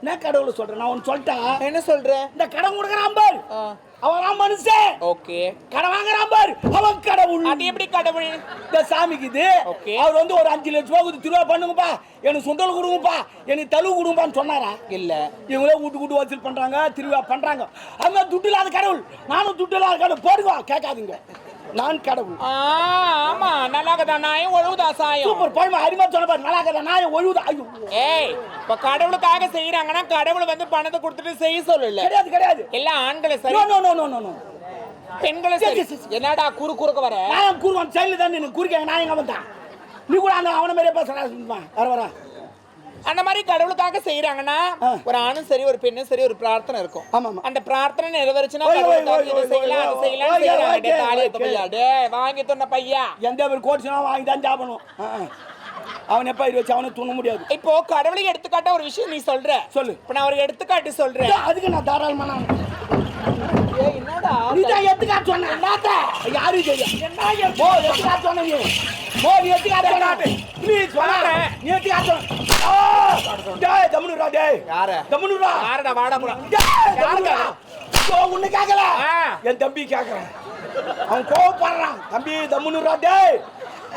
என்ன கடவுள் சொல்றேன்? நான் ஒன்னு சொல்லிட்டேன் என்ன சொல்ற இந்த கடன் கொடுக்கறான் பார் அவன் மனுஷன். ஓகே. கடன் வாங்குறான் பார் அவன் கடவுள். அது எப்படி கடவுள்? இந்த சாமிக்கு இது Okay. அவர் வந்து ஒரு அஞ்சு லட்ச ரூபா கொடுத்து திருவா பண்ணுங்கப்பா. எனக்கு சுண்டல் கொடுங்கப்பா. எனக்கு தழுவு கொடுங்கப்பான்னு சொன்னாரா? இல்ல. இவங்களே வீட்டு கூட்டு வசூல் பண்றாங்க திருவிழா பண்றாங்க. அந்த மாதிரி துட்டு இல்லாத கடவுள். நானும் துட்டு இல்லாத கடவுள். போடுவா கேட்காதீங்க. நான் கடவுள். ஆமா நல்லாகதா நாயும் ஒழுகுதா சாயம் சூப்பர் போய்மா அடிமா சொன்ன பாரு நல்லா இருக்கா நான் ஒழுவுதா ஐயோ. ஏய் இப்ப கடவுளுக்காக செய்யறாங்கன்னா கடவுள் வந்து பணத்தை கொடுத்துட்டு செய்ய சொல்லல. கிடையாது கிடையாது. எல்லாம் ஆண்களை சரி. No no no no no பெண்களை சரி. என்னடா குறு குறுக்க வர? நான் கூறுவான் சைல்டு தான் நீ குறிக்காங்க நான் எங்க வந்தான் நீ கூட அந்த அவன மாதிரியே பேசுறா வர வர. அந்த மாதிரி கடவுளுக்காக செய்யறாங்கன்னா. ஒரு ஆணும் சரி ஒரு பெண்ணும் சரி ஒரு பிரார்த்தனை இருக்கும். ஆமா. அந்த பிரார்த்தனை நிறைவேறுச்சுன்னா செய்யலாம் அது செய்யலாம் செய்யறாங்க பையா வாங்கி தொன்ன பையா? எந்த ஒரு கோட்ஸ்னா வாங்கி தான் சாப்பிடணும். அவன் எப்ப இது வச்சு அவனை தூங்க முடியாது. இப்போ கடவுளுக்கு எடுத்துக்காட்ட ஒரு விஷயம் நீ சொல்ற. சொல்லு. இப்ப நான் ஒரு எடுத்துக்காட்டு சொல்றேன். அதுக்கு நான் தாராளமா நான் ஏய், என்னடா நீ தான் எடுத்துக்காட்டு சொன்ன? என்னத்த யாரு தெரியும் போ எடுத்துக்காட்டு சொன்ன நீ? போ நீ எடுத்துக்காட்டு சொன்ன? ப்ளீஸ் சொன்ன நீ எடுத்துக்காட்டு சொன்ன! டேய் தம்முனுரா டேய். யார? தம்முனுரா யாரடா? வாடா போடா. டேய் தம்முனுரா ஓ உன்னை கேக்கல. என் தம்பி கேக்குறான் அவன் கோவப்படுறான். தம்பி தம்முனுரா டேய்.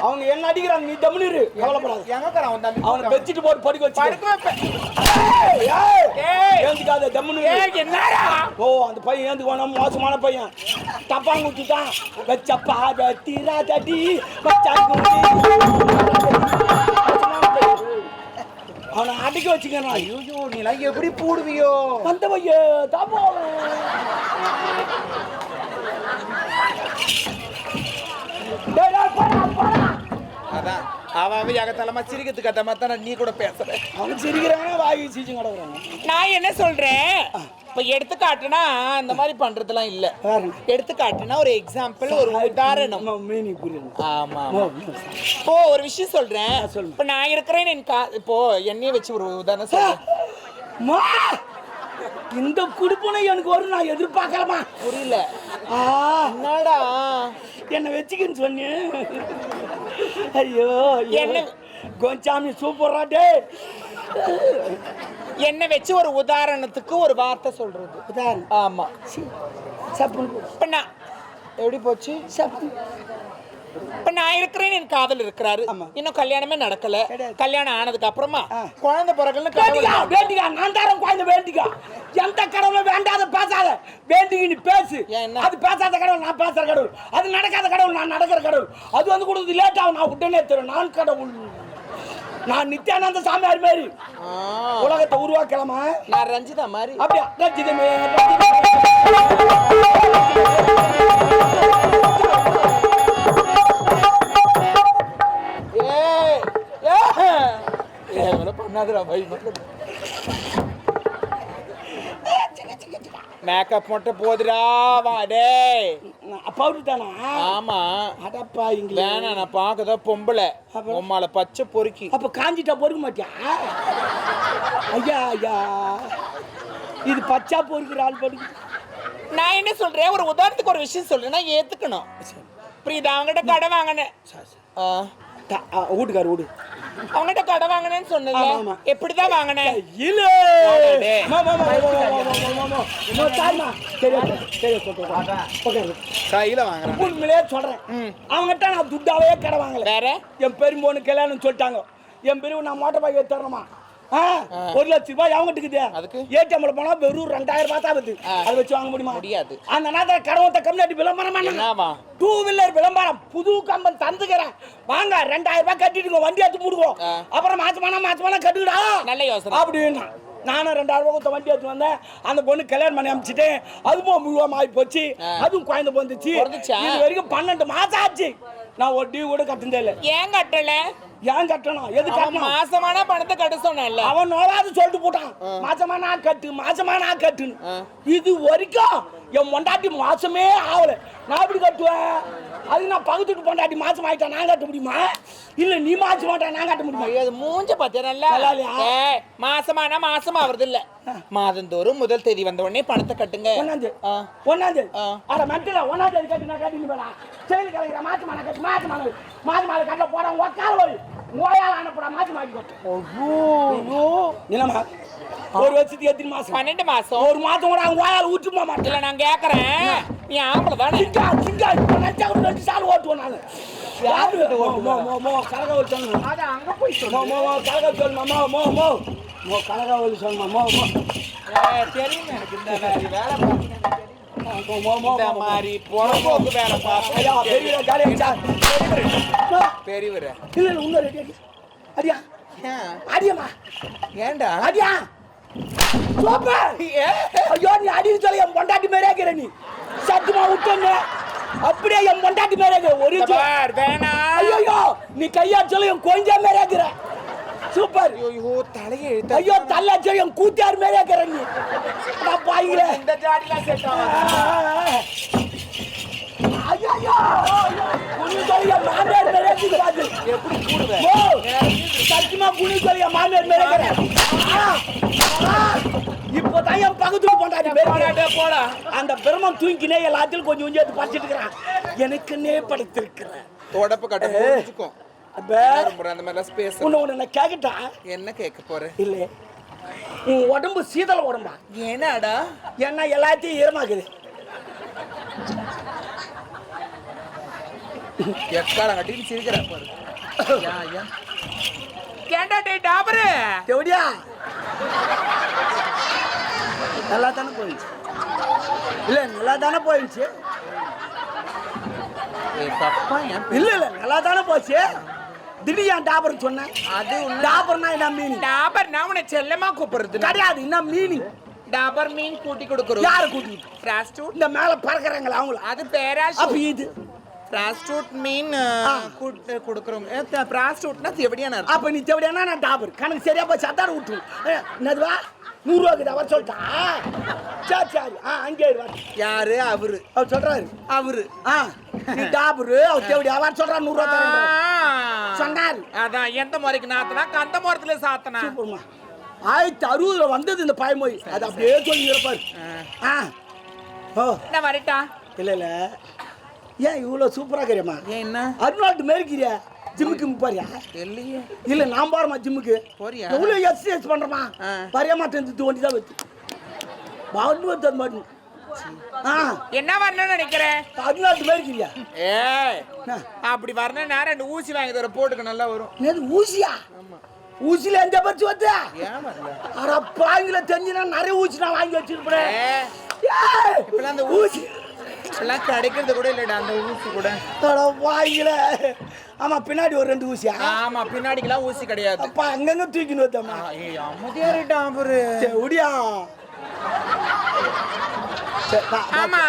அவங்க என்ன அடிக்கிறாங்க நீ தம்முனுரு கவலைப்படாத. எங்க அவன் தம்பி? அவனை பெட்ஷீட் போட்டு படுக்க வச்சு ஏந்துக்காத தம்முனு ஏய், என்னடா? ஓ அந்த பையன் ஏந்துக்குவானா. மோசமான பையன். தப்பாங்க விட்டுட்டான் வச்சப்பா வெத்திரா தடி அவனை அடிக்க வச்சுக்கணும். ஐயோ நீ எல்லாம் எப்படி போடுவியோ? அந்த பைய தப்பா அவன் எகத்தலமா சிரிக்கிறதுக்கு கத்த மாதிரி தான் நீ கூட பேசுற? அவன் சிரிக்கிறாங்க வாங்கி சீச்சு கிடக்குறாங்க நான் என்ன சொல்றேன்? இப்ப எடுத்துக்காட்டுனா இந்த மாதிரி பண்றதெல்லாம் இல்ல. எடுத்துக்காட்டுனா ஒரு எக்ஸாம்பிள் ஒரு உதாரணம். ஆமா ஓ, இப்போ ஒரு விஷயம் சொல்றேன். இப்ப நான் இருக்கிறேன் என் கா இப்போ என்னைய வச்சு ஒரு உதாரணம் சொல்றேன். மா, இந்த குடுப்பனை எனக்கு வரும் நான் எதிர்பார்க்கலமா புரியல. ஆ. என்னடா? என்னை வச்சுக்கின்னு சொன்னேன் ஐயோ என்ன? கோஞ்சாமி சூப்பரா டே. என்ன வச்சு ஒரு உதாரணத்துக்கு ஒரு வார்த்தை சொல்றது. உதாரணம். ஆமா. சப்பு. இப்ப எப்படி போச்சு? சப்பு. இப்ப நான் இருக்கிறேன் என் காதல் இருக்கிறாரு. இன்னும் கல்யாணமே நடக்கல. கல்யாணம் ஆனதுக்கு அப்புறமா. குழந்தை பிறகுன்னு வேண்டிக்கா வேண்டிக்கா நான் தரேன் குழந்தை வேண்டிக்கா. எந்த கடவுளும் வேண்டாத பேசாத. வேண்டிக்கு நீ பேசு? அது பேசாத கடவுள் நான் பேசுற கடவுள். அது நடக்காத கடவுள் நான் நடக்கிற கடவுள். அது வந்து கொடுத்து லேட் ஆகும். நான் உடனே தரும் நான் கடவுள். நான் நித்யானந்த சாமியார் ஆ, உலகத்தை உருவாக்கலாமா? நான் ரஞ்சிதா மாதிரி அப்படியா? ரஞ்சிதமே. பை மேக்கப் மட்டும் போதுடா வா டேய். பவுடர் தானா? ஆமா. அடப்பா இங்க வேணாம் நான் பார்க்கதா பொம்பளை? உம்மால பச்சை பொறுக்கி. அப்ப காஞ்சிட்டா பொறுக்க மாட்டியா? ஐயா ஐயா. இது பச்சா பொறுக்கிற ஆள் படுக்கு நான் என்ன சொல்றேன்? ஒரு உதாரணத்துக்கு ஒரு விஷயம் சொல்றேன். நான் ஏத்துக்கணும். புரியுதா? அவங்ககிட்ட கடை வாங்கினேன். வீட்டுக்காரு வீடு அவங்ககிட்ட கடை வாங்கினேன்னு சொன்னல. எப்படிதான் வாங்கினேன் இல்ல. கையில வாங்குறேன் உண்மையிலே சொல்றேன் அவங்ககிட்ட நான் துட்டாவே கடை வாங்கல வேற என் பெரும்போனு கல்யாணம் சொல்லிட்டாங்க என் பெரிய நான் மோட்டர் பைக் தரணுமா ஒரு லட்ச ரூபாய் அவங்க இருக்குது? அதுக்கு? ஏடிஎம்ல போனா வெறும் ரெண்டாயிரம் ரூபாய் தான் வருது. அதை வச்சு வாங்க முடியுமா? முடியாது. அந்த நேரத்தில் கடவுத்த கம்யூனிட்டி விளம்பரம் டூ வீலர் விளம்பரம். புது கம்பன் தந்துக்கிறேன். வாங்க ரெண்டாயிரம் ரூபாய் கட்டிடுங்க. வண்டி எடுத்து போடுவோம். அப்புறம் மாசமானா மாசமானா கட்டுக்கடா நல்ல யோசனை. அப்படின்னா நானும் ரெண்டாயிரம் ரூபாய் கொடுத்த வண்டி எடுத்து வந்தேன். அந்த பொண்ணு கல்யாணம் பண்ணி அமிச்சிட்டேன் அதுவும் முழுவதும் ஆகி போச்சு. அதுவும் குழந்தை வந்துச்சு பிறந்துச்சா? இது வரைக்கும் பன்னெண்டு மாசம் ஆச்சு. நான் ஒரு டியூ கூட கட்டுனதே இல்லை. ஏன் கட்டல? ஏன் கட்டணும்? எது கட்டணும்? மாசமான பணத்தை கட்ட சொன்னேன்ல. அவன் நோவாது சொல்லிட்டு போட்டான். மாசமா நான் கட்டு மாசமா நான் கட்டுன்னு இது வரைக்கும் என் பொண்டாட்டி மாசமே ஆகல. நான் எப்படி கட்டுவேன்? அது நான் பகுத்துட்டு பொண்டாட்டி மாசம் ஆயிட்டா நான் கட்ட முடியுமா? இல்ல நீ மாசம் மாட்டா நான் கட்ட முடியுமா? அது மூஞ்ச? ஏய், மாசமானா மாசமா வருது இல்ல மாதந்தோறும் முதல் தேதி வந்த உடனே பணத்தை கட்டுங்க. ஒன்னாந்து ஆ. ஒன்னாந்து ஆ. அட மெட்டில ஒன்னாந்து தேதி கட்டு நான் கட்டி போடா செயல் கலைக்கிற மாத்து மாலை கட்டு மாத்து மாலை மாத்து மாலை கட்ட போட உக்கால மாத்தி மாத்தி கட்டு ஐயோ இல்லம்மா ஒரு வருஷத்துக்கு எத்தனை மாசம் பன்னெண்டு மாசம் ஒரு மாதம் கூட அவங்க வாயால் ஊற்றி போக மாட்டேன் இல்ல நான் கேக்குறேன் நீ ஆம்பளை தானே சிங்கா சிங்கா இப்போ நினச்சா கூட ரெண்டு சால் ஓட்டுவோம் நான் யாரு மோ மோ மோ மோ கலகவல் சொல்லணும் அங்க போய் மோ மோ மோ கலகவல் சொல்லணுமா மோ மோ மோ மோ கலகவல் சொல்லணுமா மோ மோ தெரியும் எனக்கு இந்த மாதிரி வேலை மாதிரி புறம்போக்கு வேலை ஐயா பார்க்கணும் பெரிய காலியா பெரியவர. இல்ல இல்ல இன்னும் ரெடி அடி அடியா அடியம்மா. ஏன்டா அடியா. சூப்பர் ஐயோ நீ அடின்னு சொல்லி என் பொண்டாட்டி மாதிரியே இருக்கிற நீ. சத்துமா விட்டேன்னு அப்படியே என் பொண்டாட்டி மாதிரியே இருக்கிற ஒரு ஐயோ நீ கையா சொல்லி என் கொஞ்சா மாதிரியே இருக்கிற சூப்பர். ஐயோ தலையை ஐயோ தள்ளா சொல்லி என் கூத்தியார் மாதிரியே இருக்கிற நீ. நான் பாய்கிறே இந்த ஜாடிலாம் செட் சத்தியமா குனி சொல்லி என் மாமியார் ஆ, ஆ, இப்போதான் என் பக்கத்துல பொண்டாட்டி போடா அந்த பிரம்மம் தூங்கினே எல்லாத்தையும் கொஞ்சம் கொஞ்சம் எடுத்து படிச்சிட்டு இருக்கிறான் எனக்குன்னே படுத்திருக்கிறேன் தொடப்பு கட்ட முடிச்சுக்கும் அப்ப அந்த மாதிரிலாம் ஸ்பேஸ் உன்னை உன்னை நான் கேட்கட்டா என்ன கேட்க போற இல்லை உன் உடம்பு சீதள உடம்பா. ஏனாடா ஏன்னா எல்லாத்தையும் ஈரமாக்குது எக்காலம் கட்டின்னு சிரிக்கிற? பாரு. ஏன்டா டேய் டாபரு. எப்படியா நல்லா தானே போயிடுச்சு. இல்லை நல்லா தானே போயிடுச்சு தப்பா இல்ல இல்ல நல்லா தானே போச்சு. திடீர் ஏன் டாபர் சொன்னேன் அது டாபர்னா என்ன மீனிங் டாபர் நான் உன்னை செல்லமா கூப்பிடுறது கிடையாது என்ன மீனிங் டாபர் மீன் கூட்டி கொடுக்குறோம். யாரை பிராஸ்டூட் இந்த மேல பறக்குறாங்களா அவங்கள? அது அப்ப பேராஷூட் இது. பிராஸ்டூட் மீன் ஆ. கொடுக்குறோம் பிராஸ்டூட்னா அர்த்தம் அப்ப நீ தேவையான நான் டாபர் கணக்கு சரியா போய் சத்தாடு விட்டு என்னதுவா? நூறுரூவா கிட்ட அவர் சொல்லிட்டா? சரி சரி. ஆ அங்கே. யாரு? அவரு. அவர் சொல்றாரு. அவரு. ஆ டாபரு அவர் தேவடி அவர் சொல்றா நூறுரூவா. சொன்னாரு. அதான் எந்த முறைக்கு நாத்தனா கந்த முறத்துல சாத்தனா. சூப்பர்மா. ஆயிரத்தி அறுபதுல வந்தது இந்த பயமொழி அது அப்படியே சொல்லி இருப்பாரு. ஆ. ஓ. என்ன வரட்டா? இல்ல இல்ல. ஏன் இவ்வளோ சூப்பரா இருக்கிறியம்மா ஏன் என்ன? அருணாட்டு மேற்கிறியா? ஜிம்முக்கு போறியா? இல்லையே இல்ல நான் போறேம்மா ஜிம்முக்கு. போறியா? எவ்வளோ எக்ஸசைஸ் பண்றேம்மா? ஆ. வரைய மாட்டேன் தோண்டி தான் வச்சு. பாண்டு வந்து மாட்டேன். ஆ. என்ன வரணும்னு நினைக்கிறேன் அருணாட்டு மேற்கிறியா? என்ன? அப்படி வரணும் நேரம் ரெண்டு ஊசி வாங்கி தர போட்டுக்க நல்லா வரும். ஊசியா? ஊசியில எந்த பறிச்சு வந்து அட பாங்கில தெரிஞ்சுனா நிறைய ஊசி நான் வாங்கி வச்சிருப்பேன். ஏய், இப்பெல்லாம் எல்லாம் கிடைக்கிறது கூட இல்லடா அந்த ஊசி கூட. வாங்கில ஆமா பின்னாடி ஒரு ரெண்டு ஊசியா? ஆமா பின்னாடிக்கெல்லாம் ஊசி கிடையாது. அப்பா அங்கங்க தூக்கின்னு வந்தம்மா ஏய் அமைதியா இருடா அவரு வா. ஆமா.